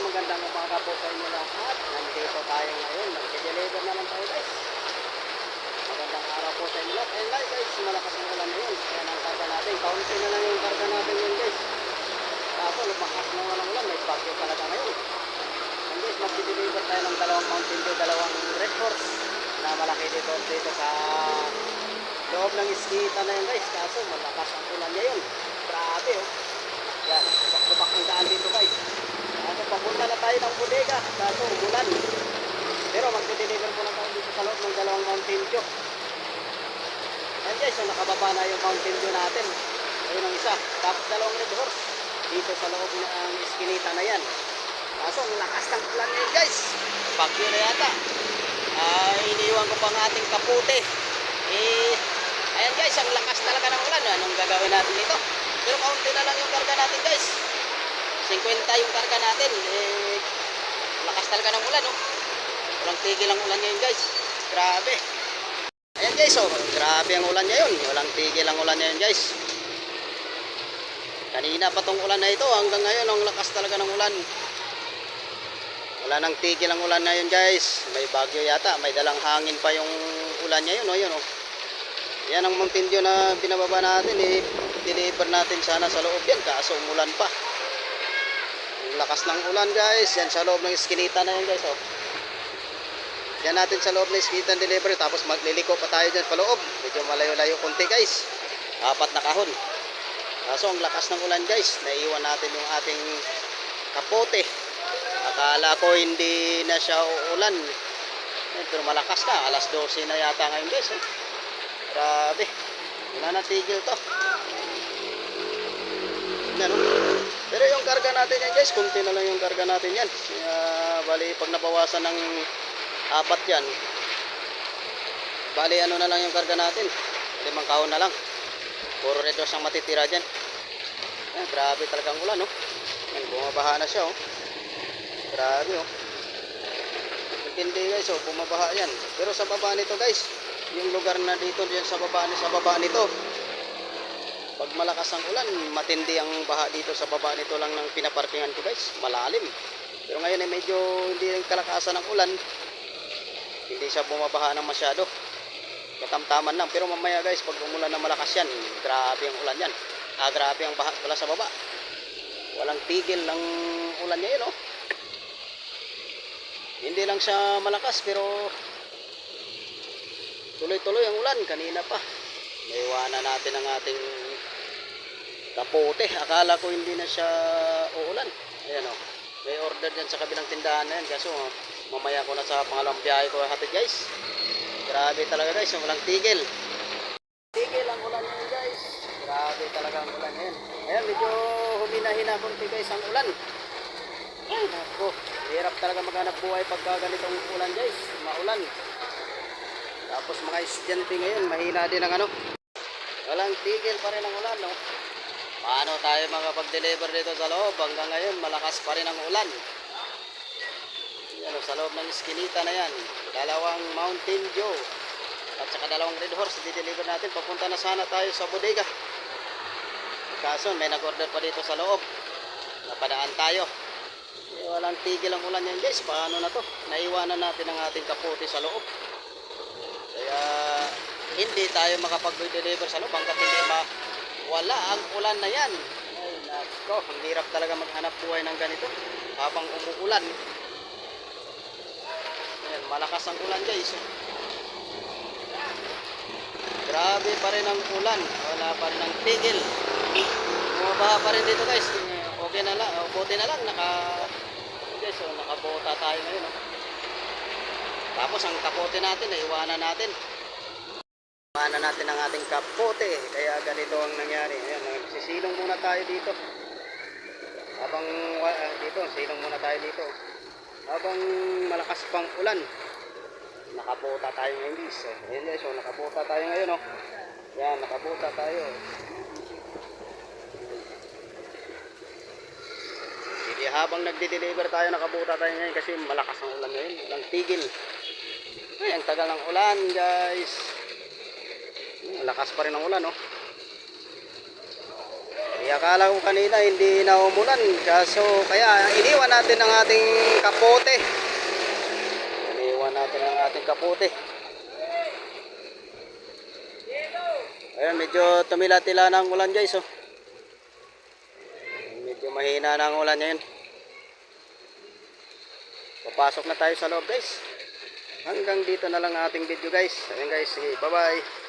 magandang umaga po sa inyo lahat. Nandito tayo ngayon. Nag-deliver naman tayo guys. Magandang araw po sa inyo lahat. Ayun guys, guys, malakas ang ulan ngayon. Kaya ang karga natin. Kaunti na lang yung karga natin yun guys. Kaso lumakas na walang ulan. May bagyo talaga ngayon. Ayun guys, mag-deliver tayo ng dalawang Mountain Dew, dalawang Red Horse na malaki dito dito sa loob ng iskita na yun guys. Kaso malakas ang ulan ngayon. Grabe oh. Yan, lubak ang daan dito guys. Kaso papunta na tayo ng bodega. Kaso umulan. Pero magde-deliver muna tayo dito sa loob ng dalawang Mountain Dew. Yan guys, so nakababa na yung Mountain Dew natin. Ayun ang isa. Tapos dalawang Red Horse. Dito sa loob ng iskinita na yan. Kaso ang lakas ng ulan ngayon guys. Bagyo na yata. Ah, iniwan ko pang ating kaputi. Eh, ayan guys, ang lakas talaga ng ulan. Anong gagawin natin dito? Pero kaunti na lang yung karga natin guys. 50 yung karga natin. Eh, talaga ng ulan, no? Walang tigil ang ulan ngayon, guys. Grabe. Ayan, guys, oh. Grabe ang ulan ngayon. Walang tigil ang ulan ngayon, guys. Kanina pa tong ulan na ito. Hanggang ngayon, ang lakas talaga ng ulan. Wala nang tigil ang ulan ngayon, guys. May bagyo yata. May dalang hangin pa yung ulan ngayon, oh. Yun, oh. Yan ang Mountain na binababa natin, eh. Deliver natin sana sa loob yan. Kaso umulan pa. Ang lakas ng ulan guys. Yan sa loob ng iskinita na yan guys. Oh. Yan natin sa loob ng iskinita delivery. Tapos magliliko pa tayo dyan pa loob. Medyo malayo-layo konti guys. Apat na kahon. Kaso ang lakas ng ulan guys. Naiwan natin yung ating kapote. Akala ko hindi na siya uulan. Eh, pero malakas na. Alas 12 na yata ngayon guys. Oh. Grabe. Wala na tigil to. Ano? Pero yung karga natin yan guys, kunti na lang yung karga natin yan. Kaya, bali, pag nabawasan ng apat yan, bali, ano na lang yung karga natin. Limang kahon na lang. Puro red horse ang matitira dyan. Yan, grabe talagang ulan, no? Yan, bumabaha na siya, oh. Grabe, oh. Hindi guys, oh, bumabaha yan. Pero sa baba nito guys, yung lugar na dito, diyan sa baba, sa baba nito, pag malakas ang ulan, matindi ang baha dito sa baba nito lang ng pinaparkingan ko guys. Malalim. Pero ngayon ay medyo hindi rin kalakasan ng ulan. Hindi siya bumabaha ng masyado. Katamtaman lang. Pero mamaya guys, pag umulan na malakas yan, grabe ang ulan yan. Ah, grabe ang baha pala sa baba. Walang tigil ng ulan ngayon, oh. Hindi lang siya malakas, pero tuloy-tuloy ang ulan. Kanina pa. Naiwanan natin ang ating kapote. Akala ko hindi na siya uulan. Ayan o. May order dyan sa kabilang tindahan na yan. Kaso mamaya ko na sa pangalawang biyahe ko hatid guys. Grabe talaga guys. Walang tigil. Tigil ang ulan ngayon guys. Grabe talaga ang ulan ngayon. Ayan medyo humina-hina konti guys ang ulan. Ay nako. Hirap talaga maghanap buhay pagka ganitong ulan guys. Maulan. Tapos mga estudyante ngayon mahina din ang ano. Walang tigil pa rin ang ulan no. Paano tayo makapag-deliver dito sa loob? Hanggang ngayon, malakas pa rin ang ulan. Yan, sa loob ng iskinita na yan. Dalawang Mountain Dew. At saka dalawang Red Horse, di-deliver natin. Papunta na sana tayo sa bodega. Kaso, may nag-order pa dito sa loob. Napadaan tayo. Eh, walang tigil ang ulan yan guys. Paano na to? Naiwanan natin ang ating kaputi sa loob. Kaya, hindi tayo makapag-deliver sa loob hanggat hindi ma wala ang ulan na yan. Ay, nako, ang hirap talaga maghanap buhay ng ganito habang umuulan. Ayan, malakas ang ulan guys. Grabe pa rin ang ulan. Wala pa rin ang tigil. Bumabaha pa rin dito guys. Okay na lang. Buti na lang. Naka, guys, so, nakabota tayo ngayon. Oh. Tapos ang kapote natin, naiwanan natin. Iwanan natin ang ating kapote. Kaya ganito ang nangyari. Ayan, nagsisilong muna tayo dito. Habang uh, dito, silong muna tayo dito. Habang malakas pang ulan. Nakabota tayo ngayon guys. Ayan guys, so nakabota tayo ngayon oh. Yan, nakabota tayo. Hindi habang nagde-deliver tayo, nakabota tayo ngayon kasi malakas ang ulan ngayon. Walang tigil. Ay, ang tagal ng ulan guys. Malakas pa rin ang ulan, no? Kaya akala ko kanina hindi na umulan. Kaso kaya iniwan natin ang ating kapote. Iniwan natin ang ating kapote. Ayan, medyo tumila-tila na ang ulan guys. Oh. Medyo mahina na ang ulan ngayon. Papasok na tayo sa loob guys. Hanggang dito na lang ang ating video guys. Ayan guys, sige, bye bye.